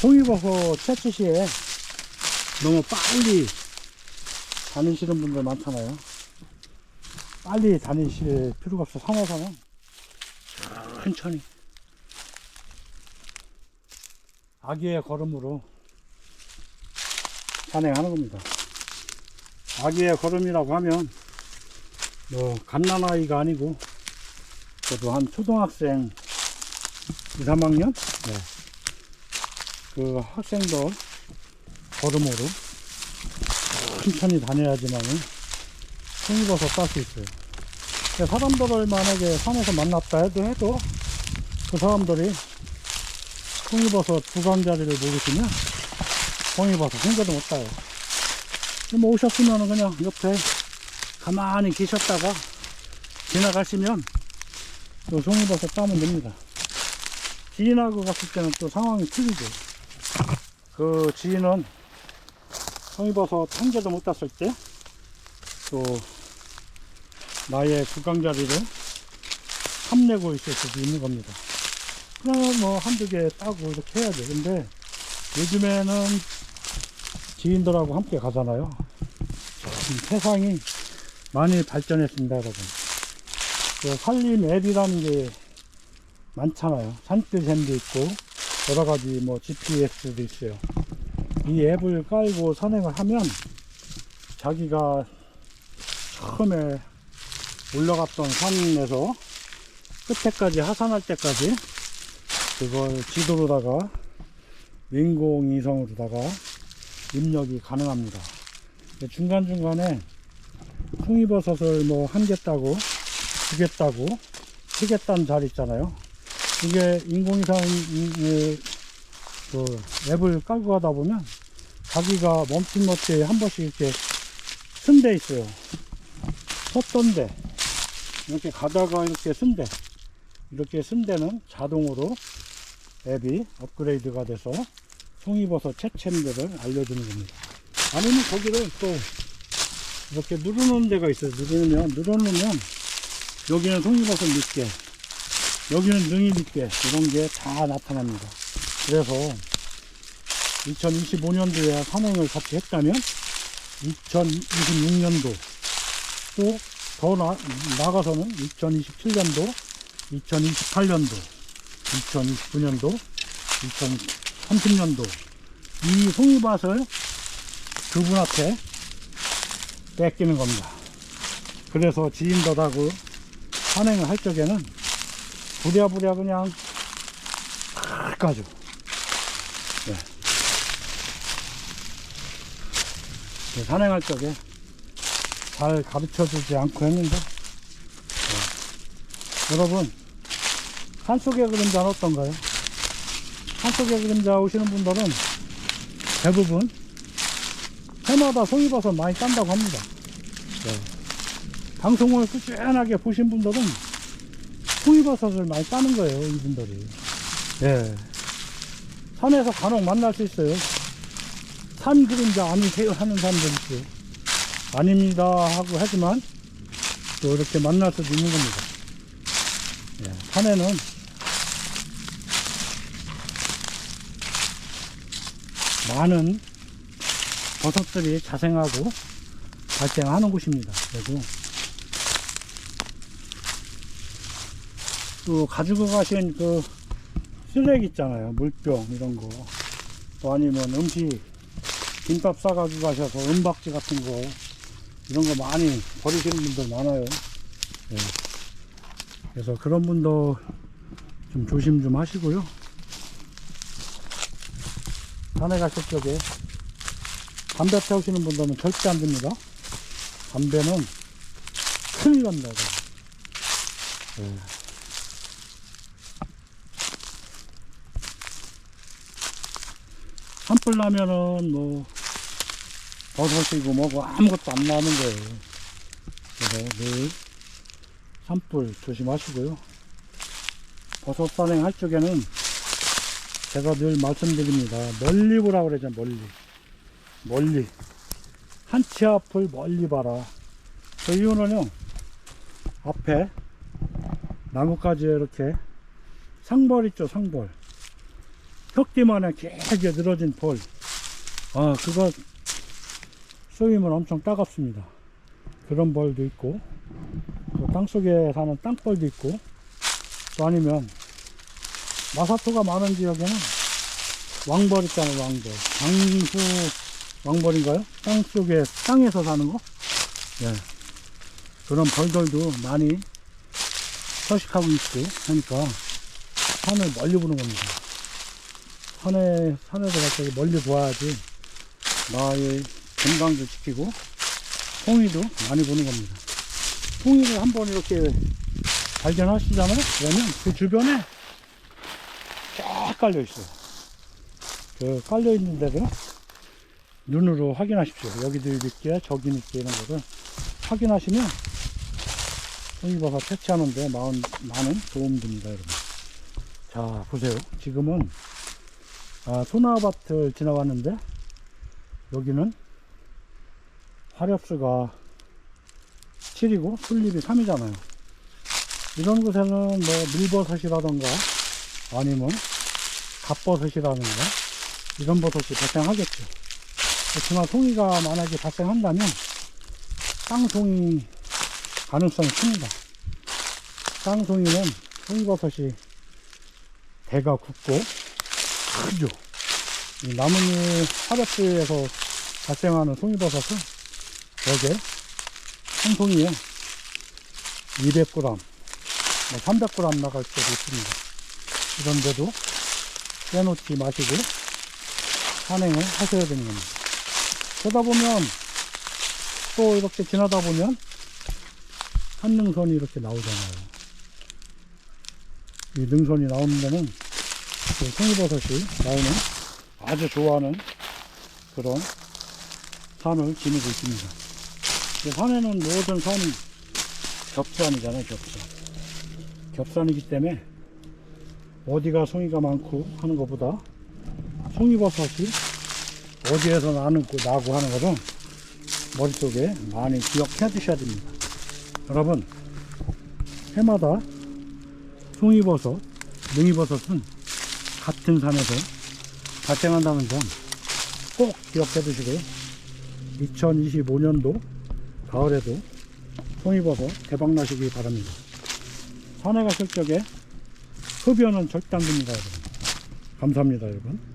송이버섯 채취 시에 너무 빨리 다니시는 분들 많잖아요. 빨리 다니실 필요가 없어. 산에서는 천천히 아기의 걸음으로 산행하는 겁니다. 아기의 걸음이라고 하면 뭐 갓난아이가 아니고 저도 한 초등학생 2, 3학년? 네. 그 학생들 걸음으로 천천히 다녀야지만은 송이버섯 딸수 있어요. 사람들을 만약에 산에서 만났다 해도 해도 그 사람들이 송이버섯 두강자리를 모르시면 송이버섯 생겨도 못 따요. 뭐 오셨으면 그냥 옆에 가만히 계셨다가 지나가시면 또 송이버섯 따면 됩니다. 지인하고 갔을 때는 또 상황이 틀리죠. 그 지인은 송이버섯 한 개도 못 땄을 때 또 나의 구강자리를 탐내고 있을 수도 있는 겁니다. 그러면 뭐 한두 개 따고 이렇게 해야죠. 근데 요즘에는 지인들하고 함께 가잖아요. 좀 세상이 많이 발전했습니다, 여러분. 그 산림 앱이라는 게 많잖아요. 산뜻 앱도 있고, 여러 가지 뭐 GPS도 있어요. 이 앱을 깔고 산행을 하면 자기가 처음에 올라갔던 산에서 끝에까지 하산할 때까지 그걸 지도로다가 인공위성으로다가 입력이 가능합니다. 중간중간에 송이버섯을 뭐 한 개 따고 두 개 따고 세 개 딴 자리 있잖아요. 이게 인공위성 그 앱을 깔고 가다 보면 자기가 멈칫 못해 한 번씩 이렇게 쓴 데 있어요. 섰던 데 이렇게 가다가 이렇게 쓴데 이렇게 쓴 데는 자동으로 앱이 업그레이드가 돼서 송이버섯 채챔들을 알려주는 겁니다. 아니면 거기를 또 이렇게 누르는 데가 있어요. 누르면, 누르면 여기는 송이버섯 밑개, 여기는 능이 밑개, 이런 게 다 나타납니다. 그래서 2025년도에 산행을 같이 했다면 2026년도 또 더 나가서는 2027년도, 2028년도, 2029년도, 2030년도 이 송이밭을 그분한테 뺏기는 겁니다. 그래서 지인들하고 산행을 할 적에는 부랴부랴 그냥 탁 가죠. 네. 네, 산행할 적에 잘 가르쳐 주지 않고 했는데 네. 여러분 산속의 그림자는 어떤가요? 산속의 그림자 오시는 분들은 대부분 해마다 송이버섯 많이 딴다고 합니다. 네. 방송을 꾸준하게 보신 분들은 송이버섯을 많이 따는 거예요, 이분들이. 예. 산에서 간혹 만날 수 있어요. 산 그림자 아니세요? 하는 사람들 있어요. 아닙니다. 하고 하지만 또 이렇게 만날 수도 있는 겁니다. 예. 산에는 많은 버섯들이 자생하고 발생하는 곳입니다. 그리고 또 가지고 가신 그 쓰레기 있잖아요. 물병 이런 거. 또 아니면 음식 김밥 싸가지고 가셔서 은박지 같은 거 이런 거 많이 버리시는 분들 많아요. 예. 그래서 그런 분도 좀 조심 좀 하시고요. 산에 가실 적에 담배 태우시는 분들은 절대 안 됩니다. 담배는 큰일 납니다. 이 나면은 뭐 버섯이고 뭐고 아무것도 안 나는 거예요. 그래서 늘 산불 조심하시고요. 버섯 산행 할 적에는 제가 늘 말씀드립니다. 멀리 보라 그러죠, 멀리. 멀리. 한 치 앞을 멀리 봐라. 그 이유는요, 앞에 나뭇가지에 이렇게 상벌 있죠, 상벌. 혁띠만에 길게 늘어진 벌. 아, 그거 쏘이면 엄청 따갑습니다. 그런 벌도 있고, 또 땅속에 사는 땅벌도 있고, 또 아니면 마사토가 많은 지역에는 왕벌 있잖아요, 왕벌. 장수 왕벌인가요? 땅 속에, 땅에서 사는 거? 예. 그런 벌들도 많이 서식하고 있고 하니까 산을 멀리 보는 겁니다. 산에, 산에서 갑자기 멀리 보아야지 나의 건강도 지키고 송이도 많이 보는 겁니다. 송이를 한번 이렇게 발견하시잖아요? 그러면 그 주변에 쫙 깔려 있어요. 그 깔려 있는 데를 눈으로 확인하십시오. 여기도 있게, 저기 있게 이런 거를 확인하시면 송이버섯 채취하는데 많은, 도움 됩니다, 여러분. 자, 보세요. 지금은 아, 소나밭을 지나왔는데 여기는 화렵수가 7이고 풀잎이 3이잖아요. 이런 곳에는 뭐 밀버섯이라던가 아니면 갑버섯이라든가 이런 버섯이 발생하겠죠. 그렇지만 송이가 만약에 발생한다면 땅송이 가능성이 큽니다. 땅송이는 송이버섯이 대가 굵고 크죠. 이 나뭇잎 화력지에서 발생하는 송이버섯은 여기에 한 송이에 200g, 뭐 300g 나갈 때도 있습니다. 이런데도 빼놓지 마시고 산행을 하셔야 되는 겁니다. 그러다 보면 또 이렇게 지나다 보면 산능선이 이렇게 나오잖아요. 이 능선이 나오는 데는 그 송이버섯이 나오는 아주 좋아하는 그런 산을 지니고 있습니다. 이 산에는 모든 산이 겹산이잖아요, 겹산. 겹산이기 때문에 어디가 송이가 많고 하는 것보다 송이버섯이 어디에서 나는, 나고 하는 것은 머릿속에 많이 기억해 두셔야 됩니다. 여러분, 해마다 송이버섯, 능이버섯은 같은 산에서 발생한다는 점 꼭 기억해 두시고요. 2025년도 가을에도 송이버섯 대박 나시기 바랍니다. 산에 가실 적에 흡연은 절대 안 됩니다, 여러분. 감사합니다, 여러분.